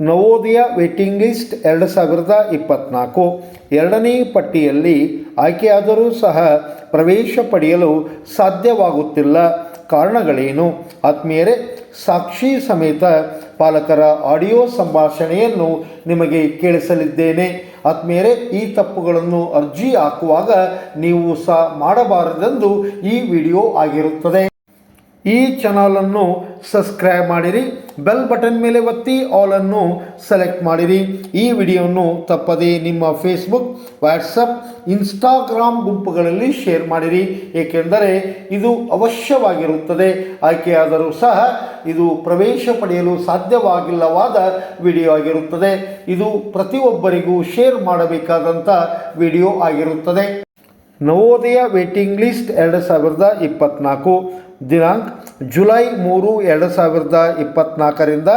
Navodaya waiting list ಎರಡು ಸಾವಿರದ ಇಪ್ಪತ್ತ್ನಾಲ್ಕು ಎರಡನೇ ಪಟ್ಟಿಯಲ್ಲಿ ಆಯ್ಕೆಯಾದರೂ ಸಹ ಪ್ರವೇಶ ಪಡೆಯಲು ಸಾಧ್ಯವಾಗುತ್ತಿಲ್ಲ. ಕಾರಣಗಳೇನು? ಆತ್ಮೀಯರೇ, ಸಾಕ್ಷಿ ಸಮೇತ ಪಾಲಕರ ಆಡಿಯೋ ಸಂಭಾಷಣೆಯನ್ನು ನಿಮಗೆ ಕೇಳಿಸಲಿದ್ದೇನೆ. ಆತ್ಮೀಯರೇ, ಈ ತಪ್ಪುಗಳನ್ನು ಅರ್ಜಿ ಹಾಕುವಾಗ ನೀವು ಸಹ ಮಾಡಬಾರದೆಂದು ಈ ವಿಡಿಯೋ ಆಗಿರುತ್ತದೆ. ಈ ಚಾನಲನ್ನು ಸಬ್ಸ್ಕ್ರೈಬ್ ಮಾಡಿರಿ ಬೆಲ್ ಬಟನ್ ಮೇಲೆ ಒತ್ತಿ ಆಲನ್ನು ಸೆಲೆಕ್ಟ್ ಮಾಡಿರಿ. ಈ ವಿಡಿಯೋವನ್ನು ತಪ್ಪದೇ ನಿಮ್ಮ ಫೇಸ್ಬುಕ್ ವಾಟ್ಸಪ್ ಇನ್ಸ್ಟಾಗ್ರಾಮ್ ಗುಂಪುಗಳಲ್ಲಿ ಶೇರ್ ಮಾಡಿರಿ. ಏಕೆಂದರೆ ಇದು ಅವಶ್ಯವಾಗಿರುತ್ತದೆ. ಆಯ್ಕೆಯಾದರೂ ಸಹ ಇದು ಪ್ರವೇಶ ಪಡೆಯಲು ಸಾಧ್ಯವಾಗಿಲ್ಲವಾದ ವಿಡಿಯೋ ಆಗಿರುತ್ತದೆ. ಇದು ಪ್ರತಿಯೊಬ್ಬರಿಗೂ ಶೇರ್ ಮಾಡಬೇಕಾದಂಥ ವಿಡಿಯೋ ಆಗಿರುತ್ತದೆ. ನವೋದಯ ವೇಟಿಂಗ್ ಲಿಸ್ಟ್ ಎರಡು ಸಾವಿರದ ಇಪ್ಪತ್ತ್ನಾಲ್ಕು ದಿನಾಂಕ ಜುಲೈ ಮೂರು, ಎರಡು ಸಾವಿರದ ಇಪ್ಪತ್ತ್ನಾಲ್ಕರಿಂದ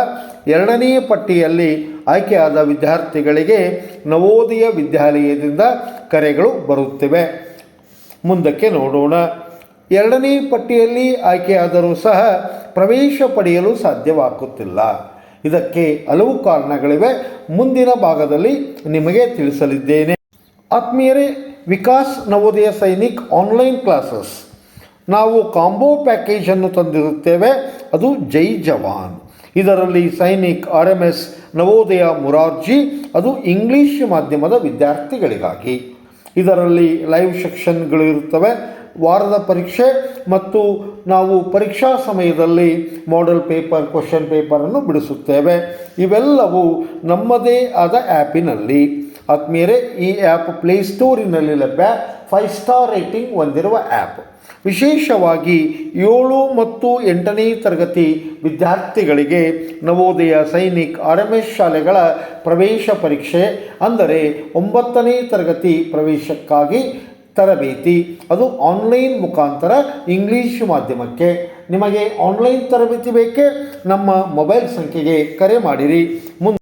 ಎರಡನೇ ಪಟ್ಟಿಯಲ್ಲಿ ಆಯ್ಕೆಯಾದ ವಿದ್ಯಾರ್ಥಿಗಳಿಗೆ ನವೋದಯ ವಿದ್ಯಾಲಯದಿಂದ ಕರೆಗಳು ಬರುತ್ತಿವೆ. ಮುಂದಕ್ಕೆ ನೋಡೋಣ. ಎರಡನೇ ಪಟ್ಟಿಯಲ್ಲಿ ಆಯ್ಕೆಯಾದರೂ ಸಹ ಪ್ರವೇಶ ಪಡೆಯಲು ಸಾಧ್ಯವಾಗುತ್ತಿಲ್ಲ. ಇದಕ್ಕೆ ಹಲವು ಕಾರಣಗಳಿವೆ. ಮುಂದಿನ ಭಾಗದಲ್ಲಿ ನಿಮಗೆ ತಿಳಿಸಲಿದ್ದೇನೆ. ಆತ್ಮೀಯರೇ, ವಿಕಾಸ್ ನವೋದಯ ಸೈನಿಕ್ ಆನ್ಲೈನ್ ಕ್ಲಾಸಸ್. ನಾವು ಕಾಂಬೋ ಪ್ಯಾಕೇಜನ್ನು ತಂದಿರುತ್ತೇವೆ, ಅದು ಜೈ ಜವಾನ್. ಇದರಲ್ಲಿ Sainik R M S Navodaya Murarji, ಅದು ಇಂಗ್ಲೀಷ್ ಮಾಧ್ಯಮದ ವಿದ್ಯಾರ್ಥಿಗಳಿಗಾಗಿ. ಇದರಲ್ಲಿ ಲೈವ್ ಸೆಕ್ಷನ್ಗಳಿರುತ್ತವೆ ವಾರದ ಪರೀಕ್ಷೆ ಮತ್ತು ನಾವು ಪರೀಕ್ಷಾ ಸಮಯದಲ್ಲಿ ಮಾಡೆಲ್ ಪೇಪರ್ ಕ್ವಶನ್ ಪೇಪರನ್ನು ಬಿಡಿಸುತ್ತೇವೆ. ಇವೆಲ್ಲವೂ ನಮ್ಮದೇ ಆದ ಆ್ಯಪಿನಲ್ಲಿ ಆತ್ಮೀಯರೇ, ಈ ಆ್ಯಪ್ ಪ್ಲೇಸ್ಟೋರಿನಲ್ಲಿ ಲಭ್ಯ ಫೈವ್ ಸ್ಟಾರ್ ರೇಟಿಂಗ್ ಹೊಂದಿರುವ ಆ್ಯಪ್ ವಿಶೇಷವಾಗಿ ಏಳು ಮತ್ತು ಎಂಟನೇ ತರಗತಿ ವಿದ್ಯಾರ್ಥಿಗಳಿಗೆ ನವೋದಯ ಸೈನಿಕ್ ಆರ್ ಶಾಲೆಗಳ ಪ್ರವೇಶ ಪರೀಕ್ಷೆ, ಅಂದರೆ ಒಂಬತ್ತನೇ ತರಗತಿ ಪ್ರವೇಶಕ್ಕಾಗಿ ತರಬೇತಿ. ಅದು ಆನ್ಲೈನ್ ಮುಖಾಂತರ ಇಂಗ್ಲೀಷ್ ಮಾಧ್ಯಮಕ್ಕೆ. ನಿಮಗೆ ಆನ್ಲೈನ್ ತರಬೇತಿ ಬೇಕೇ? ನಮ್ಮ ಮೊಬೈಲ್ ಸಂಖ್ಯೆಗೆ ಕರೆ ಮಾಡಿರಿ. ಮುಂದೆ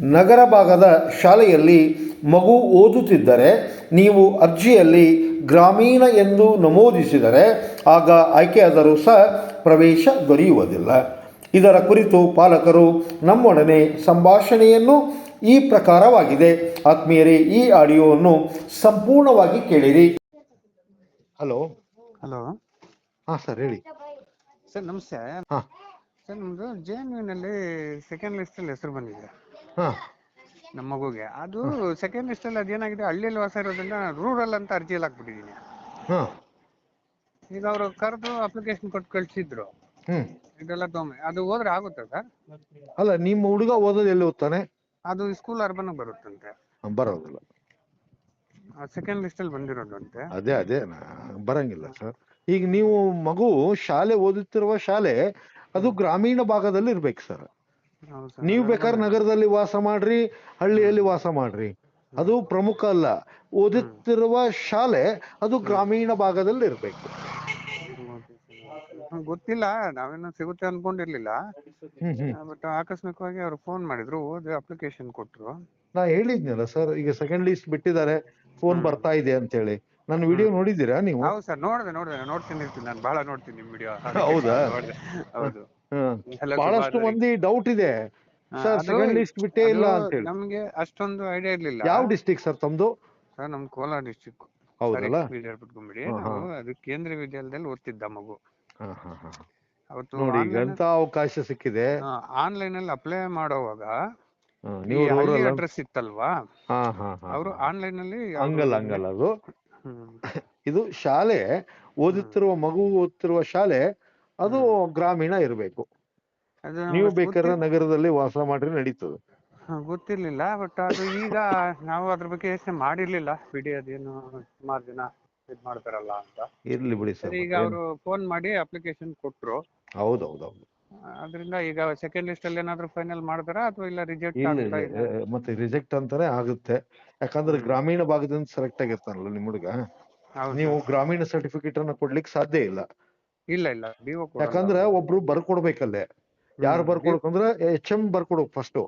ನಗರ ಭಾಗದ ಶಾಲೆಯಲ್ಲಿ ಮಗು ಓದುತ್ತಿದ್ದರೆ ನೀವು ಅರ್ಜಿಯಲ್ಲಿ ಗ್ರಾಮೀಣ ಎಂದು ನಮೂದಿಸಿದರೆ ಆಗ ಆಯ್ಕೆಯಾದರೂ ಸಹ ಪ್ರವೇಶ ದೊರೆಯುವುದಿಲ್ಲ. ಇದರ ಕುರಿತು ಪಾಲಕರು ನಮ್ಮೊಡನೆ ಸಂಭಾಷಣೆಯನ್ನು ಈ ಪ್ರಕಾರವಾಗಿದೆ. ಆತ್ಮೀಯರೇ ಈ ಆಡಿಯೋವನ್ನು ಸಂಪೂರ್ಣವಾಗಿ ಕೇಳಿರಿ. ಹಲೋ. ಹಲೋ. ಹಾಂ ಸರ್ ಹೇಳಿ. ಸರ್ ನಮಸ್ತೆ. ಹಾಂ. ಸರ್ ನಮ್ದು ಜೆ ಎನ್ ಯುನಲ್ಲಿ ಸೆಕೆಂಡ್ ಲಿಸ್ಟಲ್ಲಿ ಹೆಸರು ಬಂದಿದೆ. ಹಾಂ. ನಮ್ಮ ಮಗುಗೆ. ಅದು ಸೆಕೆಂಡ್ ಲಿಸ್ಟಲ್ಲಿ ಅದೇನಾಗಿದೆ? ಹಳ್ಳಿಯಲ್ಲಿ ವಾಸ ಇರೋದ್ರಿಂದ ರೂರಲ್ ಅಂತ ಅರ್ಜಿಯಲ್ಲಿ ಹಾಕ್ಬಿಟ್ಟಿದ್ದೀನಿ ಹಾಂ. ಈಗ ಅವರು ಕರೆದು ಅಪ್ಲಿಕೇಶನ್ ಕೊಟ್ಟು ಕಳಿಸಿದ್ರು. ಹ್ಞೂ ಇದೆಲ್ಲ ತೊಗೊಂಬ ಅದು ಹೋದ್ರೆ ಆಗುತ್ತಾ ಸರ್? ಅಲ್ಲ ನಿಮ್ಮ ಹುಡುಗ ಓದೋದು ಎಲ್ಲಿ ಓದ್ತಾನೆ? ಅದು ಸ್ಕೂಲ್ ಅರ್ಬನ್ ಬರುತ್ತಂತೆ. ಹ್ಮ್, ಬರೋದಿಲ್ಲ. ಸೆಕೆಂಡ್ ಲಿಸ್ಟಲ್ಲಿ ಬಂದಿರೋದಂತೆ. ಅದೇ ಅದೇ ನಾ- ಬರಂಗಿಲ್ಲ ಸರ್. ಈಗ ನೀವು ಮಗು ಶಾಲೆ ಓದುತ್ತಿರುವ ಶಾಲೆ ಅದು ಗ್ರಾಮೀಣ ಭಾಗದಲ್ಲಿ ಇರ್ಬೇಕು ಸರ್. ನೀವು ಬೇಕಾದ್ರೆ ನಗರದಲ್ಲಿ ವಾಸ ಮಾಡ್ರಿ ಹಳ್ಳಿಯಲ್ಲಿ ವಾಸ ಮಾಡ್ರಿ. ಅದು ಪ್ರಮುಖ ಅಲ್ಲ. ಓದುತ್ತಿರುವ ಶಾಲೆ ಅದು ಗ್ರಾಮೀಣ ಭಾಗದಲ್ಲಿ ಇರ್ಬೇಕು. ಗೊತ್ತಿಲ್ಲ. ನಾವೇನೋ ಸಿಗುತ್ತೆ ಅನ್ಕೊಂಡಿರ್ಲಿಲ್ಲ. ಬಟ್ ಆಕಸ್ಮಿಕವಾಗಿ ಅವ್ರು ಫೋನ್ ಮಾಡಿದ್ರು ಓದಿ ಅಪ್ಲಿಕೇಶನ್ ಕೊಟ್ರು. ನಾ ಹೇಳಿದ್ನಲ್ಲ ಸರ್ ಈಗ ಸೆಕೆಂಡ್ ಲಿಸ್ಟ್ ಬಿಟ್ಟಿದ್ದಾರೆ ಫೋನ್ ಬರ್ತಾ ಇದೆ ಅಂತ ಹೇಳಿ ನನ್ನ ವಿಡಿಯೋ ನೋಡಿದ್ದೀರಾ ನೀವು? ಹೌದು ಸರ್ ನೋಡಿದೆ ನೋಡಿದೆ. ನೋಡ್ತೀನಿ ಇರ್ತೀನಿ ನಾನು ಬಹಳ ನೋಡ್ತೀನಿ ನಿಮ್ಮ ವಿಡಿಯೋ ಹೌದಾ? ಹೌದು. ಬಹಳಷ್ಟು ಮಂದಿ ಡೌಟ್ ಇದೆ. ಸರ್ ಸೆಕೆಂಡ್ ಲಿಸ್ಟ್ ಬಿಟ್ಟೇ ಇಲ್ಲ ಅಂತ ಹೇಳಿ ನಮ್ಗೆ ಅಷ್ಟೊಂದು ಐಡಿಯಾ ಇರ್ಲಿಲ್ಲ. ಯಾವ ಡಿಸ್ಟಿಕ್ ಸರ್ ತಮ್ದು? ಸರ್ ನಮ್ ಕೋಲಾರ ಡಿಸ್ಟಿಕ್ ಹೌದಲ್ಲ. ನಾವು ಅದು ಕೇಂದ್ರ ವಿದ್ಯಾಲಯದಲ್ಲಿ ಓದ್ತಿದ್ದ ಮಗು. ಅವತ್ತು ನೋಡಿ ಎಂತ ಅವಕಾಶ ಸಿಕ್ಕಿದೆ. ಆನ್ಲೈನ್ ಅಲ್ಲಿ ಅಪ್ಲೈ ಮಾಡೋವಾಗ ಅಡ್ರೆಸ್ ಇತ್ತಲ್ವಾ? ಅವರು ಆನ್ಲೈನ್ ಅಲ್ಲಿ ಹಂಗಲ್ಲ ಹಂಗಲ್ಲ ಅದು. ಇದು ಶಾಲೆ ಓದುತ್ತಿರುವ ಮಗು ಓದುತ್ತಿರುವ ಶಾಲೆ ಅದು ಗ್ರಾಮೀಣ ಇರಬೇಕು. ಅದು ನೀವು ಬೇಕಾದ್ರೆ ನಗರದಲ್ಲಿ ವಾಸ ಮಾಡ್ರಿ ನಡೀತದೆ. ಗೊತ್ತಿರ್ಲಿಲ್ಲ ಬಟ್ ಅದು ಈಗ ನಾವು ಅದ್ರ ಬಗ್ಗೆ ಯೋಚನೆ ಮಾಡಿರ್ಲಿಲ್ಲ. ಬಿಡಿ ಅದೇನು ಸುಮಾರು ಜನ ಇದ್ ಮಾಡ್ತಾರಲ್ಲ ಅಂತ. ಇರ್ಲಿ ಬಿಡಿ ಸರ್ ಈಗ ಅವರು ಫೋನ್ ಮಾಡಿ ಅಪ್ಲಿಕೇಶನ್ ಕೊಟ್ರು. ಹೌದೌದೌದು. ಅದರಿಂದ ಈಗ ಸೆಕೆಂಡ್ ಲಿಸ್ಟ್ ಅಲ್ಲಿ ಏನಾದ್ರು ಫೈನಲ್ ಮಾಡ್ತಾರಾ ಅಥವಾ ಇಲ್ಲ ರಿಜೆಕ್ಟ್ ಮತ್ತೆ ರಿಜೆಕ್ಟ್ ಅಂತಾನೆ ಆಗುತ್ತೆ. ಯಾಕಂದ್ರೆ ಗ್ರಾಮೀಣ ಭಾಗದಿಂದ ಸೆಲೆಕ್ಟ್ ಆಗಿರ್ತಾನಲ್ಲ ನಿಮ್ ಹುಡುಗ. ನೀವು ಗ್ರಾಮೀಣ ಸರ್ಟಿಫಿಕೇಟ್ ಅನ್ನ ಕೊಡ್ಲಿಕ್ಕೆ ಸಾಧ್ಯ ಇಲ್ಲ. ಇಲ್ಲ ಇಲ್ಲ ಡಿಒ ಯಾಕಂದ್ರೆ ಒಬ್ರು ಬರ್ಕೊಡ್ಬೇಕಲ್ಲೇ. ಯಾರು ಬರ್ಕೊಡ್ಬೇಕಂದ್ರೆ ಎಚ್ ಎಂ ಬರ್ಕೊಡ್ಬೇಕು ಫಸ್ಟ್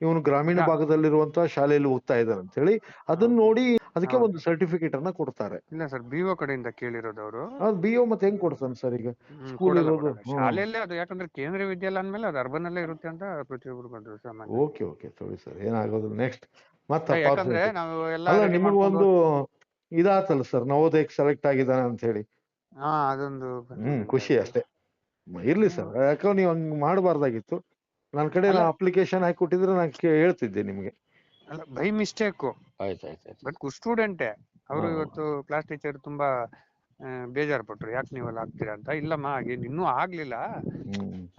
ಇವನು ಗ್ರಾಮೀಣ ಭಾಗದಲ್ಲಿರುವಂತ ಶಾಲೆಯಲ್ಲಿ ಓದ್ತಾ ಇದ್ದಾನೆ ಅಂತ ಹೇಳಿ ಅದನ್ನ ನೋಡಿ ಅದಕ್ಕೆ. ಒಂದು ಸರ್ಟಿಫಿಕೇಟ್ ಅನ್ನ ಕೊಡ್ತಾರೆ. ಇಲ್ಲ ಸರ್ ಬಿಒ ಕಡೆಯಿಂದ ಕೇಳಿರೋದು ಅವರು. ಅದು ಬಿ ಒ ಮತ್ತೆ ಹೆಂಗ್ ಕೊಡ್ತಾನೆ ಸರ್ ಈಗ? ಸ್ಕೂಲ್ ಇರೋದು. ಶಾಲೆಯಲ್ಲೇ ಅದು ಯಾಕಂದ್ರೆ ಕೇಂದ್ರ ವಿದ್ಯಾಲಯ ಅಂದ್ಮೇಲೆ ಅದು ಅರ್ಬನ್ ಅಲ್ಲೇ ಇರುತ್ತೆ ಅಂತ ಪ್ರತಿಯೊಬ್ಬರು ಬಂದ್ರು ಸಾಮಾನ್ಯ ಓಕೆ ಓಕೆ ಸರಿ ಸರ್. ಏನಾಗೋದು ನೆಕ್ಸ್ಟ್ ಮತ್ತೆ ಯಾಕಂದ್ರೆ ನಾವು ಎಲ್ಲ ಅಲ್ಲ ನಿಮಗೆ ಒಂದು ಇದಾತಲ್ಲ ಸರ್ ನವೋದಯಕ್ಕೆ ಸೆಲೆಕ್ಟ್ ಆಗಿದ್ದಾನೆ ಅಂತ ಹೇಳಿ. ಹಾ ಅದೊಂದು ಹ್ಮ್ ಖುಷಿ ಅಷ್ಟೇ. ಮ- ಇರ್ಲಿ ಸರ್. ಯಾಕೋ ನೀವು ಹಂಗ್ ಮಾಡಬಾರ್ದಾಗಿತ್ತು. ನನ್ನ ಕಡೆ ಅಲ್ಲ. ಅಪ್ಲಿಕೇಶನ್ ಹಾಕಿ ಕೊಟ್ಟಿದ್ರೆ ನಾನು ಹೇಳ್ತಿದ್ದೆ ನಿಮಗೆ. ಅಲ್ಲ ಬೈ ಮಿಸ್ಟೇಕು ಆಯ್ತು ಆಯ್ತು ಆಯ್ತು. ಬಟ್ ಸ್ಟೂಡೆಂಟೇ ಅವರು ಹಾ. ಇವತ್ತು ಕ್ಲಾಸ್ ಟೀಚರ್ ತುಂಬಾ ಬೇಜಾರು ಪಟ್ರು ಯಾಕೆ ನೀವೆಲ್ಲ ಆಗ್ತೀರಾ ಅಂತ? ಇಲ್ಲಮ್ಮ ಹಾಗೇನು ಇನ್ನೂ ಆಗ್ಲಿಲ್ಲ.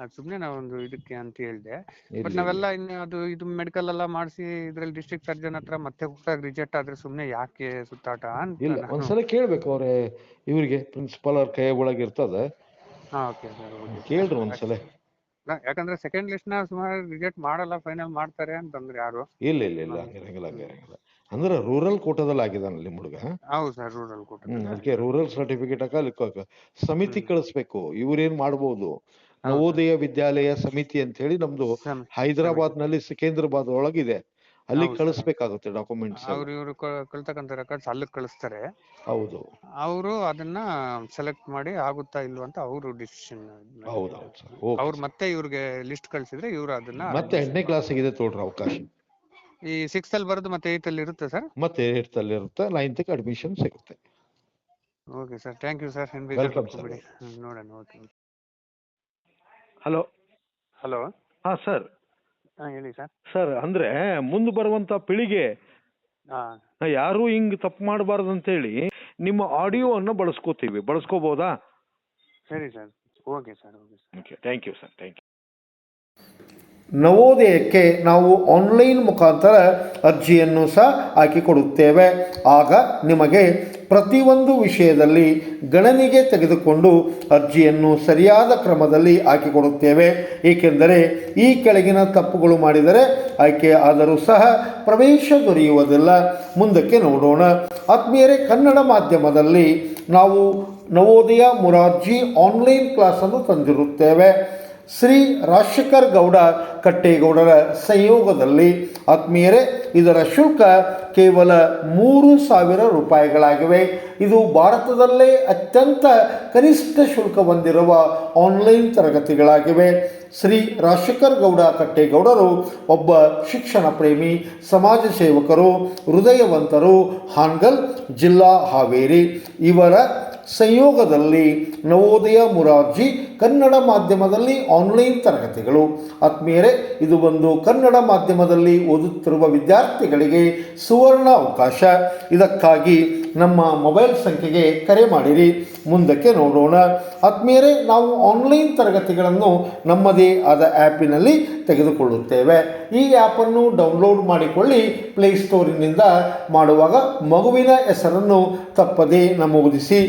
ಅದ್ ಸುಮ್ನೆ ನಾವೊಂದು ಇದಕ್ಕೆ ಅಂತ ಹೇಳ್ದೆ. ಬಟ್ ನಾವೆಲ್ಲ ಇನ್ನು ಅದು ಇದು ಮೆಡಿಕಲ್ ಎಲ್ಲ ಮಾಡಿಸಿ ಇದ್ರಲ್ಲಿ ಡಿಸ್ಟ್ರಿಕ್ಟ್ ಸರ್ಜನ್ ಹತ್ರ ಮತ್ತೆ ಹೋದಾಗ ರಿಜೆಕ್ಟ್ ಆದ್ರೆ ಸುಮ್ನೆ ಯಾಕೆ ಸುತ್ತಾಟ ಅಂತ ಇಲ್ಲ ಒಂದ್ಸಲ ಕೇಳ್ಬೇಕು ಅವ್ರೆ ಇವ್ರಿಗೆ. ಪ್ರಿನ್ಸಿಪಾಲ್ ಅವ್ರ ಕೈ ಒಳಗೆ ಇರ್ತದೆ. ಕೇಳ್ರಿ ಒಂದ್ಸಲ. ಯಾಕಂದ್ರೆ ಸೆಕೆಂಡ್ ಲಿಸ್ಟ್ನ ಸುಮಾರು ರಿಜೆಕ್ಟ್ ಮಾಡಲ್ಲ ಫೈನಲ್ ಮಾಡ್ತಾರೆ ಅಂತಂದ್ರೆ ಯಾರು? ಇಲ್ಲ ಇಲ್ಲ ಇಲ್ಲ. ಹಂಗಿರಂಗಿಲ್ಲ ಹಂಗಿರಂಗಿಲ್ಲ. ಅಂದ್ರೆ ರೂರಲ್ ಕೋಟದಲ್ಲಿ ಆಗಿದಾನಲ್ಲಿ ನಿಮ್ ಹುಡುಗ. ಹೌದು ಸರ್ ರೂರಲ್ ಕೊಟ್ಟು ಅದಕ್ಕೆ ರೂರಲ್ ಸರ್ಟಿಫಿಕೇಟ್ ಹಾಕಲಿಕ್ಕೆ ಸಮಿತಿ ಕಳಿಸ್ಬೇಕು. ಇವ್ರೇನ್ ಮಾಡ್ಬೋದು? ನವೋದಯ ವಿದ್ಯಾಲಯ ಸಮಿತಿ ಅಂತ ಹೇಳಿ ನಮ್ದು ಹೈದರಾಬಾದ್ನಲ್ಲಿ ಸಿಕಂದ್ರಾಬಾದ್ ಒಳಗಿದೆ ಅಲ್ಲಿ ಕಳಿಸ್ಬೇಕಾಗುತ್ತೆ ಡಾಕ್ಯುಮೆಂಟ್ಸ್ ಅವ್ರು ಇವರು ಕಳ್ತಕ್ಕಂಥ ರೆಕಾರ್ಡ್ಸ್ ಅಲ್ಲಿಗೆ ಕಳಿಸ್ತಾರೆ. ಹೌದು. ಅವರು ಅದನ್ನ ಸೆಲೆಕ್ಟ್ ಮಾಡಿ ಆಗುತ್ತಾ ಇಲ್ವಾ ಅಂತ ಅವರು ಡಿಸಿಷನ್ ಹೌದು ಅವ್ರು ಮತ್ತೆ ಇವ್ರಿಗೆ ಲಿಸ್ಟ್ ಕಳಿಸಿದ್ರೆ ಇವರು ಅದನ್ನ ಮತ್ತೆ ಎಂಟನೇ ಕ್ಲಾಸ್ ಇದೆ ತೋಡ್ರಿ ಅವಕಾಶ. ಈ ಸಿಕ್ಸ್ ಅಲ್ಲಿ ಬರೋದು ಮತ್ತೆ ಏಯ್ತ್ ಅಲ್ಲಿ ಇರುತ್ತೆ ಸರ್ ಮತ್ತೆ ಏಟ್ತ್ ಅಲ್ಲಿ ಇರುತ್ತೆ ನೈನ್ತ್ ಅಡ್ಮಿಷನ್ ಸಿಗುತ್ತೆ. Okay sir thank you sir ಹೆಂಗ್ Welcome, sir. ಬಿಡಿ ನೋಡೋಣ ಓಕೆ ಹಲೋ ಹಲೋ ಹಾ ಸರ್ ಹಾ ಹೇಳಿ ಸರ್ ಸರ್ ಅಂದ್ರೆ ಮುಂದೆ ಬರುವಂತ ಪೀಳಿಗೆ ಹಾ. ಯಾರು ಹಿಂಗ್ ತಪ್ಪು ಮಾಡಬಾರ್ದು ಅಂತೇಳಿ ನಿಮ್ಮ ಆಡಿಯೋವನ್ನು ಬಳಸ್ಕೋತೀವಿ. ಬಳಸ್ಕೋಬಹುದಾ ಸರಿ sir okay sir okay sir okay thank you sir thank you ನವೋದಯಕ್ಕೆ ನಾವು ಆನ್ಲೈನ್ ಮುಖಾಂತರ ಅರ್ಜಿಯನ್ನು ಸಹ ಹಾಕಿಕೊಡುತ್ತೇವೆ. ಆಗ ನಿಮಗೆ ಪ್ರತಿಯೊಂದು ವಿಷಯದಲ್ಲಿ ಗಣನೆಗೆ ತೆಗೆದುಕೊಂಡು ಅರ್ಜಿಯನ್ನು ಸರಿಯಾದ ಕ್ರಮದಲ್ಲಿ ಹಾಕಿಕೊಡುತ್ತೇವೆ. ಏಕೆಂದರೆ ಈ ಕೆಳಗಿನ ತಪ್ಪುಗಳು ಮಾಡಿದರೆ ಆಯ್ಕೆ ಆದರೂ ಸಹ ಪ್ರವೇಶ ದೊರೆಯುವುದಿಲ್ಲ. ಮುಂದಕ್ಕೆ ನೋಡೋಣ. ಆತ್ಮೀಯರೇ, ಕನ್ನಡ ಮಾಧ್ಯಮದಲ್ಲಿ ನಾವು ನವೋದಯ ಮುರಾರ್ಜಿ ಆನ್ಲೈನ್ ಕ್ಲಾಸನ್ನು ತಂದಿರುತ್ತೇವೆ. ಶ್ರೀ ರಾಜಶೇಖರ್ ಗೌಡ ಕಟ್ಟೇಗೌಡರ ಸಂಯೋಗದಲ್ಲಿ ಆತ್ಮೀಯರೇ, ಇದರ ಶುಲ್ಕ ಕೇವಲ ಮೂರು ಸಾವಿರ ರೂಪಾಯಿಗಳಾಗಿವೆ. ಇದು ಭಾರತದಲ್ಲೇ ಅತ್ಯಂತ ಕನಿಷ್ಠ ಶುಲ್ಕ ಹೊಂದಿರುವ ಆನ್ಲೈನ್ ತರಗತಿಗಳಾಗಿವೆ. ಶ್ರೀ ರಾಜಶೇಖರ್ ಗೌಡ ಕಟ್ಟೇಗೌಡರು ಒಬ್ಬ ಶಿಕ್ಷಣ ಪ್ರೇಮಿ, ಸಮಾಜ ಸೇವಕರು, ಹೃದಯವಂತರು, ಹಾನ್ಗಲ್, ಜಿಲ್ಲಾ ಹಾವೇರಿ. ಇವರ ಸಂಯೋಗದಲ್ಲಿ ನವೋದಯ ಮುರಾರ್ಜಿ ಕನ್ನಡ ಮಾಧ್ಯಮದಲ್ಲಿ ಆನ್ಲೈನ್ ತರಗತಿಗಳು. ಆತ್ಮೀಯರೇ, ಇದು ಒಂದು ಕನ್ನಡ ಮಾಧ್ಯಮದಲ್ಲಿ ಓದುತ್ತಿರುವ ವಿದ್ಯಾರ್ಥಿಗಳಿಗೆ ಸುವರ್ಣ ಅವಕಾಶ. ಇದಕ್ಕಾಗಿ ನಮ್ಮ ಮೊಬೈಲ್ ಸಂಖ್ಯೆಗೆ ಕರೆ ಮಾಡಿರಿ. ಮುಂದಕ್ಕೆ ನೋಡೋಣ. ಆತ್ಮೀಯರೇ, ನಾವು ಆನ್ಲೈನ್ ತರಗತಿಗಳನ್ನು ನಮ್ಮದೇ ಆದ ಆ್ಯಪಿನಲ್ಲಿ ತೆಗೆದುಕೊಳ್ಳುತ್ತೇವೆ. ಈ ಆ್ಯಪನ್ನು ಡೌನ್ಲೋಡ್ ಮಾಡಿಕೊಳ್ಳಿ. ಪ್ಲೇಸ್ಟೋರಿನಿಂದ ಮಾಡುವಾಗ ಮಗುವಿನ ಹೆಸರನ್ನು ತಪ್ಪದೇ ನಮೂದಿಸಿ.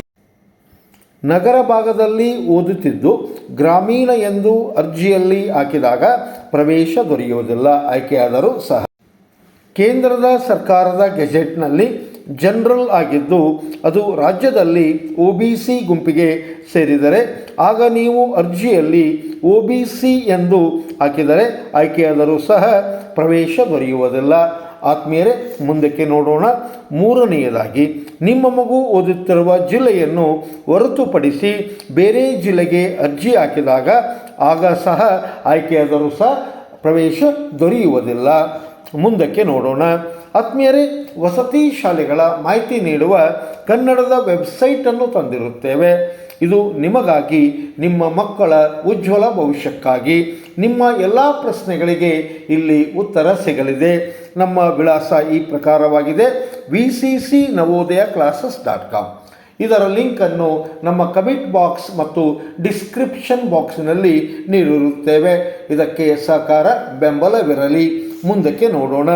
ನಗರ ಭಾಗದಲ್ಲಿ ಓದುತ್ತಿದ್ದು ಗ್ರಾಮೀಣ ಎಂದು ಅರ್ಜಿಯಲ್ಲಿ ಹಾಕಿದಾಗ ಪ್ರವೇಶ ದೊರೆಯುವುದಿಲ್ಲ. ಆಯ್ಕೆಯಾದರೂ ಸಹ ಕೇಂದ್ರದ ಸರ್ಕಾರದ ಗೆಜೆಟ್ನಲ್ಲಿ ಜನರಲ್ ಆಗಿದ್ದು ಅದು ರಾಜ್ಯದಲ್ಲಿ ಒ ಬಿ ಸಿ ಗುಂಪಿಗೆ ಸೇರಿದರೆ ಆಗ ನೀವು ಅರ್ಜಿಯಲ್ಲಿ ಒ ಬಿ ಸಿ ಎಂದು ಹಾಕಿದರೆ ಆಯ್ಕೆಯಾದರೂ ಸಹ ಪ್ರವೇಶ ದೊರೆಯುವುದಿಲ್ಲ. ಆತ್ಮೀಯರೇ, ಮುಂದಕ್ಕೆ ನೋಡೋಣ. ಮೂರನೆಯದಾಗಿ ನಿಮ್ಮ ಮಗು ಓದುತ್ತಿರುವ ಜಿಲ್ಲೆಯನ್ನು ಹೊರತುಪಡಿಸಿ ಬೇರೆ ಜಿಲ್ಲೆಗೆ ಅರ್ಜಿ ಹಾಕಿದಾಗ ಆಗ ಸಹ ಆಯ್ಕೆಯಾದರೂ ಸಹ ಪ್ರವೇಶ ದೊರೆಯುವುದಿಲ್ಲ. ಮುಂದಕ್ಕೆ ನೋಡೋಣ. ಆತ್ಮೀಯರೇ, ವಸತಿ ಶಾಲೆಗಳ ಮಾಹಿತಿ ನೀಡುವ ಕನ್ನಡದ ವೆಬ್ಸೈಟನ್ನು ತಂದಿರುತ್ತೇವೆ. ಇದು ನಿಮಗಾಗಿ, ನಿಮ್ಮ ಮಕ್ಕಳ ಉಜ್ವಲ ಭವಿಷ್ಯಕ್ಕಾಗಿ. ನಿಮ್ಮ ಎಲ್ಲ ಪ್ರಶ್ನೆಗಳಿಗೆ ಇಲ್ಲಿ ಉತ್ತರ ಸಿಗಲಿದೆ. ನಮ್ಮ ವಿಳಾಸ ಈ ಪ್ರಕಾರವಾಗಿದೆ. V C C Navodaya classes dot com ಇದರ ಲಿಂಕನ್ನು ನಮ್ಮ ಕಮೆಂಟ್ ಬಾಕ್ಸ್ ಮತ್ತು ಡಿಸ್ಕ್ರಿಪ್ಷನ್ ಬಾಕ್ಸ್ನಲ್ಲಿ ನೀಡಿರುತ್ತೇವೆ. ಇದಕ್ಕೆ ಸಹಕಾರ, ಬೆಂಬಲವಿರಲಿ. ಮುಂದಕ್ಕೆ ನೋಡೋಣ.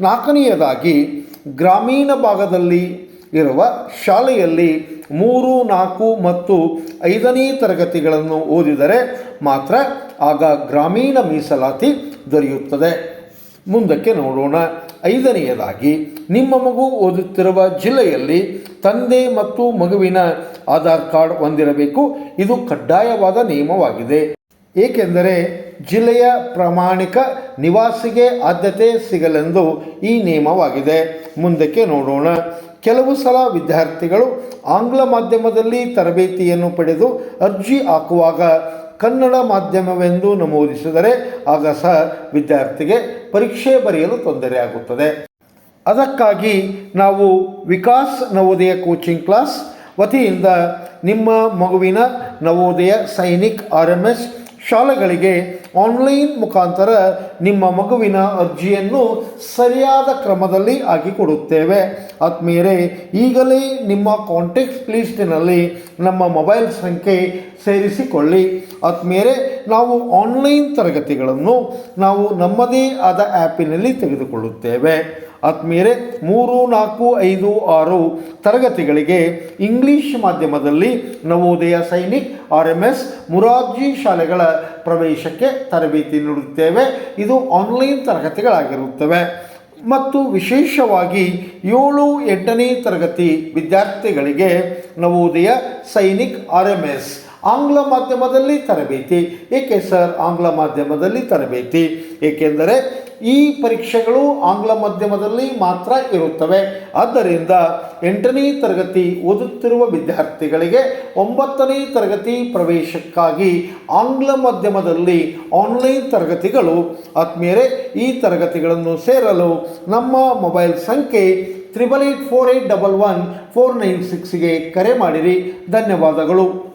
ನಾಲ್ಕನೆಯದಾಗಿ, ಗ್ರಾಮೀಣ ಭಾಗದಲ್ಲಿ ಇರುವ ಶಾಲೆಯಲ್ಲಿ ಮೂರು, ನಾಲ್ಕು ಮತ್ತು ಐದನೇ ತರಗತಿಗಳನ್ನು ಓದಿದರೆ ಮಾತ್ರ ಆಗ ಗ್ರಾಮೀಣ ಮೀಸಲಾತಿ ದೊರೆಯುತ್ತದೆ. ಮುಂದಕ್ಕೆ ನೋಡೋಣ. ಐದನೆಯದಾಗಿ, ನಿಮ್ಮ ಮಗು ಓದುತ್ತಿರುವ ಜಿಲ್ಲೆಯಲ್ಲಿ ತಂದೆ ಮತ್ತು ಮಗುವಿನ ಆಧಾರ್ ಕಾರ್ಡ್ ಹೊಂದಿರಬೇಕು. ಇದು ಕಡ್ಡಾಯವಾದ ನಿಯಮವಾಗಿದೆ. ಏಕೆಂದರೆ ಜಿಲ್ಲೆಯ ಪ್ರಾಮಾಣಿಕ ನಿವಾಸಿಗೆ ಆದ್ಯತೆ ಸಿಗಲೆಂದು ಈ ನಿಯಮವಾಗಿದೆ. ಮುಂದಕ್ಕೆ ನೋಡೋಣ. ಕೆಲವು ಸಲ ವಿದ್ಯಾರ್ಥಿಗಳು ಆಂಗ್ಲ ಮಾಧ್ಯಮದಲ್ಲಿ ತರಬೇತಿಯನ್ನು ಪಡೆದು ಅರ್ಜಿ ಹಾಕುವಾಗ ಕನ್ನಡ ಮಾಧ್ಯಮವೆಂದು ನಮೂದಿಸಿದರೆ ಆಗ ಸಹ ವಿದ್ಯಾರ್ಥಿಗೆ ಪರೀಕ್ಷೆ ಬರೆಯಲು ತೊಂದರೆಯಾಗುತ್ತದೆ ಅದಕ್ಕಾಗಿ ನಾವು ವಿಕಾಸ್ ನವೋದಯ ಕೋಚಿಂಗ್ ಕ್ಲಾಸ್ ವತಿಯಿಂದ ನಿಮ್ಮ ಮಗುವಿನ Navodaya Sainik R M S ಶಾಲೆಗಳಿಗೆ ಆನ್ಲೈನ್ ಮುಖಾಂತರ ನಿಮ್ಮ ಮಗುವಿನ ಅರ್ಜಿಯನ್ನು ಸರಿಯಾದ ಕ್ರಮದಲ್ಲಿ ಹಾಕಿಕೊಡುತ್ತೇವೆ ಆತ್ಮೀಯರೇ, ಈಗಲೇ ನಿಮ್ಮ ಕಾಂಟ್ಯಾಕ್ಟ್ ಲಿಸ್ಟಿನಲ್ಲಿ ನಮ್ಮ ಮೊಬೈಲ್ ಸಂಖ್ಯೆ ಸೇರಿಸಿಕೊಳ್ಳಿ. ಆತ್ಮೀಯರೇ ನಾವು ಆನ್ಲೈನ್ ತರಗತಿಗಳನ್ನು ನಾವು ನಮ್ಮದೇ ಆದ ಆ್ಯಪಿನಲ್ಲಿ ತೆಗೆದುಕೊಳ್ಳುತ್ತೇವೆ. ಆತ್ಮೀಯರೇ, ಮೂರು, ನಾಲ್ಕು, ಐದು, ಆರು ತರಗತಿಗಳಿಗೆ ಇಂಗ್ಲಿಷ್ ಮಾಧ್ಯಮದಲ್ಲಿ Navodaya Sainik, R M S, Morarji ಶಾಲೆಗಳ ಪ್ರವೇಶಕ್ಕೆ ತರಬೇತಿ ನೀಡುತ್ತೇವೆ. ಇದು ಆನ್ಲೈನ್ ತರಗತಿಗಳಾಗಿರುತ್ತವೆ. ಮತ್ತು ವಿಶೇಷವಾಗಿ ಏಳು, ಎಂಟನೇ ತರಗತಿ ವಿದ್ಯಾರ್ಥಿಗಳಿಗೆ Navodaya Sainik, R M S ಆಂಗ್ಲ ಮಾಧ್ಯಮದಲ್ಲಿ ತರಬೇತಿ. ಏಕೆ ಸರ್ ಆಂಗ್ಲ ಮಾಧ್ಯಮದಲ್ಲಿ ತರಬೇತಿ? ಏಕೆಂದರೆ ಈ ಪರೀಕ್ಷೆಗಳು ಆಂಗ್ಲ ಮಾಧ್ಯಮದಲ್ಲಿ ಮಾತ್ರ ಇರುತ್ತವೆ. ಆದ್ದರಿಂದ ಎಂಟನೇ ತರಗತಿ ಓದುತ್ತಿರುವ ವಿದ್ಯಾರ್ಥಿಗಳಿಗೆ ಒಂಬತ್ತನೇ ತರಗತಿ ಪ್ರವೇಶಕ್ಕಾಗಿ ಆಂಗ್ಲ ಮಾಧ್ಯಮದಲ್ಲಿ ಆನ್ಲೈನ್ ತರಗತಿಗಳು, ಆತ್ಮೀಯರೇ, ಈ ತರಗತಿಗಳನ್ನು ಸೇರಲು ನಮ್ಮ ಮೊಬೈಲ್ ಸಂಖ್ಯೆ triple eight four eight double one four nine ಸಿಕ್ಸ್ಗೆ ಕರೆ ಮಾಡಿರಿ. ಧನ್ಯವಾದಗಳು.